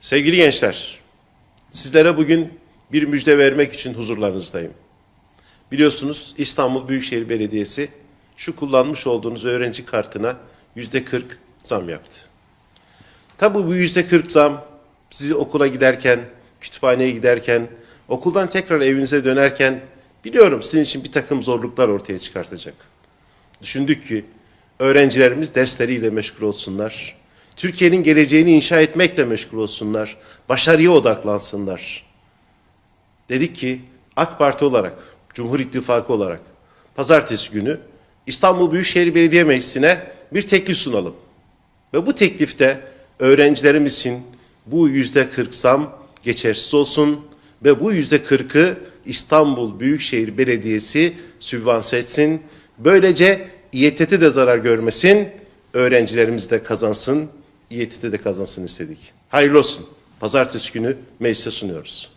Sevgili gençler, sizlere bugün bir müjde vermek için huzurlarınızdayım. Biliyorsunuz İstanbul Büyükşehir Belediyesi şu kullanmış olduğunuz öğrenci kartına yüzde 40 zam yaptı. Tabii bu yüzde 40 zam sizi okula giderken, kütüphaneye giderken, okuldan tekrar evinize dönerken biliyorum sizin için bir takım zorluklar ortaya çıkartacak. Düşündük ki öğrencilerimiz dersleriyle meşgul olsunlar. Türkiye'nin geleceğini inşa etmekle meşgul olsunlar. Başarıya odaklansınlar. Dedik ki AK Parti olarak, Cumhur İttifakı olarak pazartesi günü İstanbul Büyükşehir Belediye Meclisi'ne bir teklif sunalım. Ve bu teklifte öğrencilerimiz için bu yüzde 40 zam geçersiz olsun ve bu yüzde 40'ı İstanbul Büyükşehir Belediyesi sübvanse etsin. Böylece İETT de zarar görmesin, öğrencilerimiz de kazansın, İETT de kazansın istedik. Hayırlı olsun. Pazartesi günü meclise sunuyoruz.